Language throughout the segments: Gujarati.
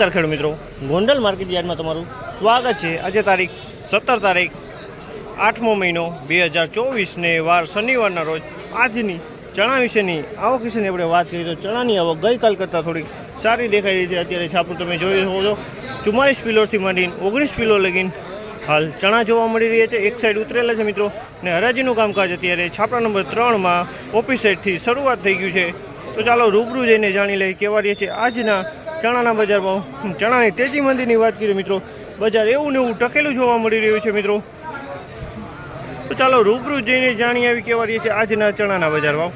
નમસ્કાર ખેડૂત મિત્રો. ગોંડલ માર્કેટ યાર્ડમાં તમારું સ્વાગત છે. આજે તારીખ સત્તર તારીખ આઠમો મહિનો બે હજાર ચોવીસને વાર શનિવારના રોજ આજની ચણા વિશેની આવક વિશેની આપણે વાત કરીએ તો ચણાની આવક ગઈકાલ કરતાં થોડીક સારી દેખાઈ રહી છે. અત્યારે છાપું તમે જોઈ શકો છો. ચુમ્માલીસ પિલોથી માંડીને ઓગણીસ પિલો લગીને હાલ ચણા જોવા મળી રહ્યા છે. એક સાઈડ ઉતરેલા છે મિત્રો. ને હરાજીનું કામકાજ અત્યારે છાપરા નંબર ત્રણમાં ઓફિસ સાઈડથી શરૂઆત થઈ ગયું છે. તો ચાલો રૂબરૂ જઈને જાણી લઈએ કેવા રહે છે આજના ચણાના બજાર ભાવ ચણાની તેજી મંદીની વાત કરીએ મિત્રો. બજાર એવું ને એવું ટકેલું જોવા મળી રહ્યું છે મિત્રો. તો ચાલો રૂબરૂ જઈને જાણી આવી કેવા રહે છે આજના ચણાના બજાર ભાવ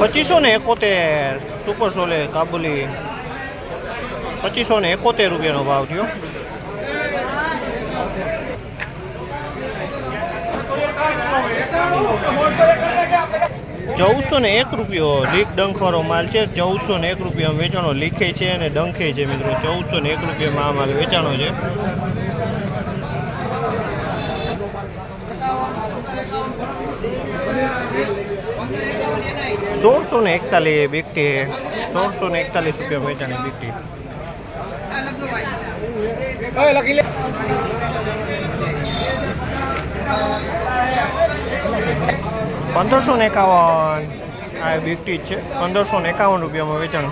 પચીસો ને એકોતેર, સુપર સોલે, કાબુલી. પચીસો ને એકોતેર રૂપિયાનો ભાવ થયો. ચૌદસો ને એક રૂપિયો લીક ડંખવાળો માલ છે. ચૌદસો ને એક રૂપિયા વેચાણો લીખે છે અને ડંખે છે મિત્રો. ચૌદસો ને એક રૂપિયામાં આ માલ વેચાણો છે. સોળસો ને એકતાલીસ બીકટી સોળસો ને એકતાલીસ રૂપિયા વેચાણી બીકટી પંદરસો ને એકાવન. આ બીકટી જ છે. પંદરસો ને એકાવન રૂપિયામાં વેચાણ.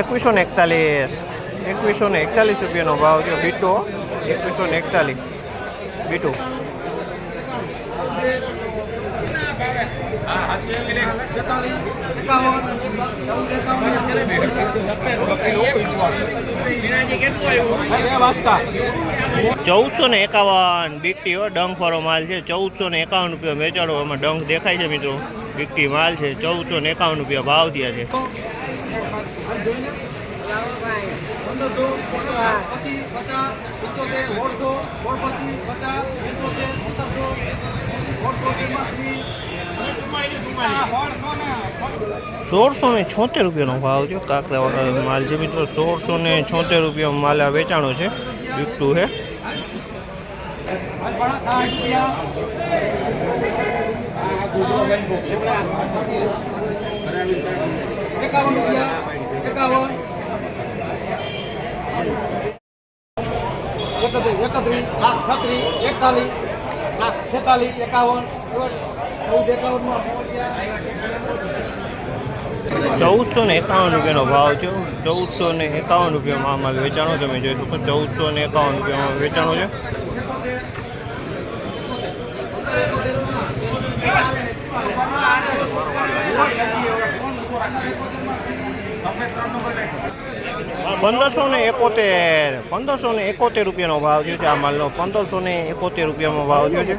એકવીસો ને એકતાલીસ. એકવીસો ને એકતાલીસ રૂપિયાનો ભાવ છે બીટો એકવીસો ને એકતાલીસ. બીટું. ચૌદસો ને એકાવન બીકટી ડંખ વાળો માલ છે. ચૌદસો ને એકાવન રૂપિયા વેચાડો એમાં ડંખ દેખાય છે મિત્રો. બીકટી માલ છે. ચૌદસો ને એકાવન રૂપિયા ભાવ થયા છે. સોળસો ને છોતેર રૂપિયાનો ભાવ છે કાકરાવાળા માલ છે મિત્રો સોળસો ને છોતેર રૂપિયા માલ આ વેચાણો છે. બીકટું છે એકાવન રૂપિયા એકાવન. એકત્રીસ એકત્રીસ છત્રીસ, એકતાલીસ છેતાલીસ, એકાવન ચૌદ એકાવનમાં ચૌદસો ને એકાવન રૂપિયાનો ભાવ છે ચૌદસો ને એકાવન રૂપિયામાં માલ વેચાણો તમે જોઈ શકો ચૌદસો ને એકાવન રૂપિયામાં વેચાણો છે. પંદરસો ને એકોતેર, પંદરસો ને એકોતેર રૂપિયાનો ભાવ થયો છે આ માલનો. પંદરસો ને એકોતેર રૂપિયામાં ભાવ થયો છે.